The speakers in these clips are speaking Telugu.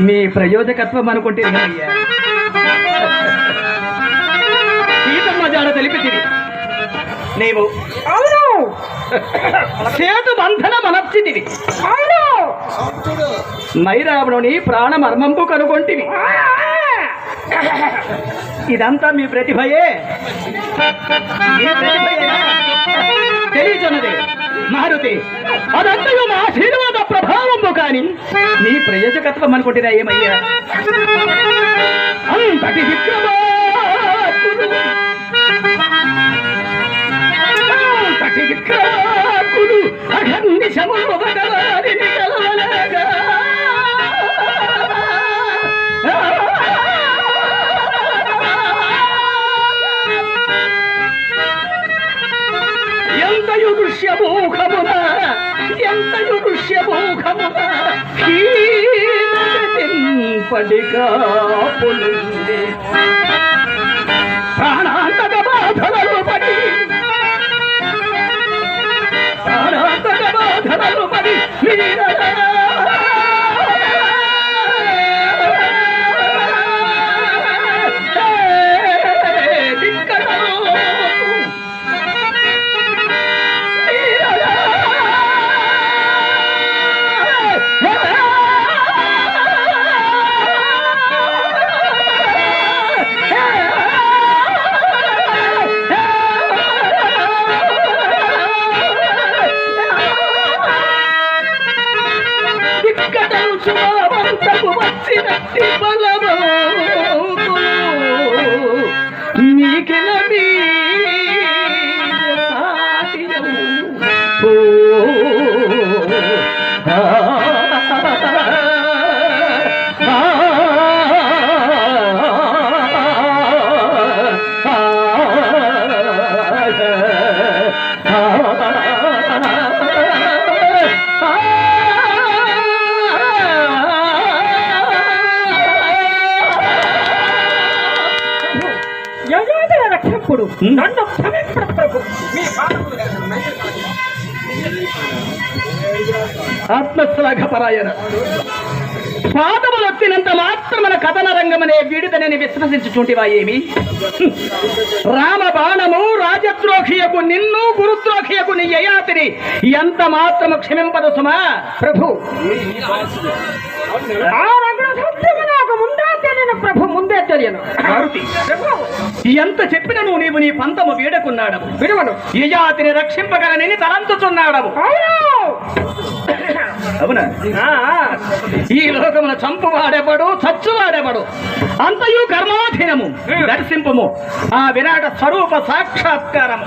మీ ప్రయోజకత్వం అనుకుంటే అయ్యా. సీతమ్మ జాడ తెలిపి నీవు. అవును. సేతు బంధన మనర్చితివి అవును. మైరావణుని ప్రాణమర్మంపు కనుగొంటివి. ఇదంతా మీ ప్రతిభయే. మీ? తెలియచున్నది మారుతి. అదంతయు మా ఆశీర్వాద ప్రభావము కాని నీ ప్రయోజకత్వం అనుకుంటున్నా ఏమయ్యా? అంతటి విక్రమార్కుడు. అంతటి విక్రమార్కుడు. అఘర్నిశములు ఎంతయు పడిగా పొలుంది. ప్రాణాంతక బాధలలో పడి ప్రాణాంతక బాధలలో పడి Thank you. ఆత్మశ్లాఘపరాయణ. పాదములు వచ్చినంత మాత్రమున కథన రంగమనే వీడిదనని విశ్వసించుచుంటివా ఏమి రామ బాణము రాజద్రోహియకు నిన్ను గురుద్రోహియకు నీ యయాతిని ఎంత మాత్రము క్షమింపదు సుమా ప్రభు తెలియను మారుతి. ప్రభు ఎంత చెప్పినను నీవు నీ పంతము వీడకున్నాడు విడువను. యయాతిని రక్షింపగలనని తలంచుచున్నాడవు. అవును. ఈ లోకమున చంపువాడెవడు చచ్చువాడెవడు? అంతయు కర్మాధీనము. దర్శింపము. ఆ విరాట స్వరూప సాక్షాత్కారము.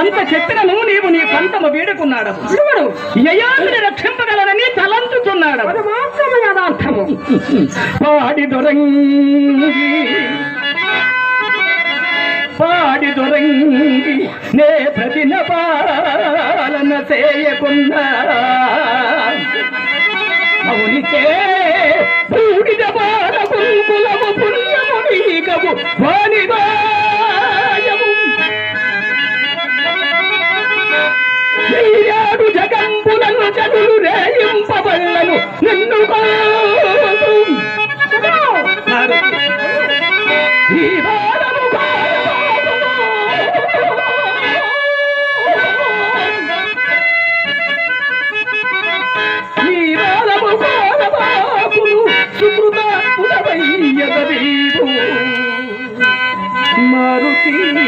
ఎంత చెప్పినను నీవు నీ పంతము వేడుకున్నాడు ఎవరు యయాతిని రక్షింపగలరని తలంచుతున్నాడు పాడి దొరంగి. పాడి దొరంగి. నే ప్రతిన పాలన చేయకుండా మౌనికే బూడిద బాల కుంకులము పుణ్యము నీకము వాణిదా మారుతి.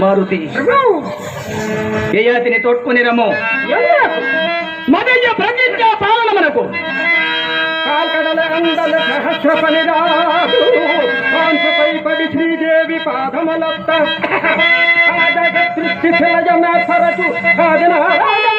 మారుతి ప్రభు యయాతిని తోడ్కొని మదయ్య ప్రతిజ్ఞ పాలన మనకు. కాల్కడల అందల సహస్ర పనిరాదు కాంసపై పడి శ్రీదేవి పాదమలత్త. ఆదగ సృష్టి శిలజమ సరచు ఆదినారాయణ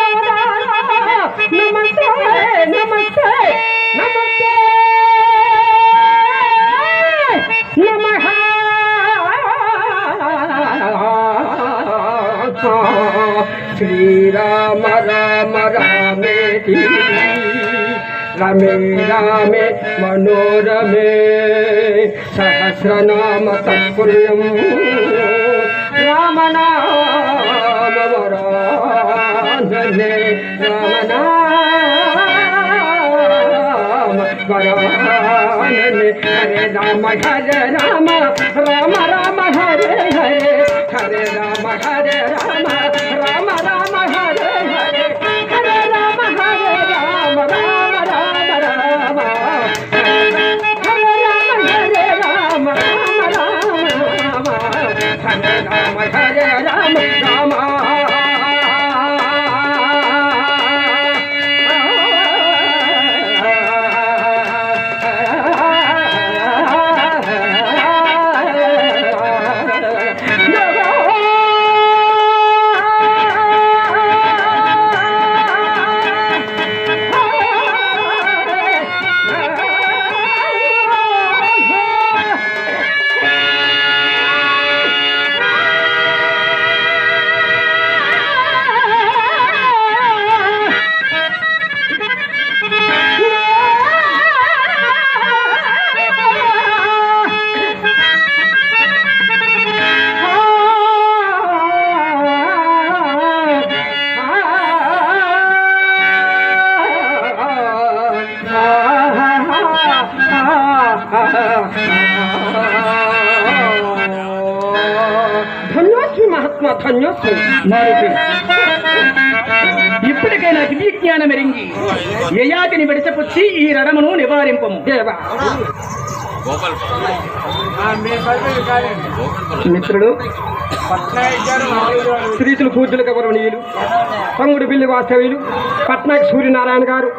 శ్రీరామ రామ రామేతి రమే రామే మనోరమే సహస్రనామ తత్పుల్యం రామనామ వరాననే రామనామ వరాననే హరే రామ హరే రామ రామ రామ హరే హరే హరే రామ హరే రామ రామ మహాత్మా ధన్యోస్మి మారుతి ఇప్పటికైనా దివ్య జ్ఞానం ఎరింగి యయాతిని విడిచపుచ్చి ఈ రణమును నివారింపము. దేవా. మిత్రుడు శ్రీతులు పూజలు గౌరవనీయులు తమ్ముడు బిల్లు వాస్తవ్యులు పట్నాయక్ సూర్యనారాయణ గారు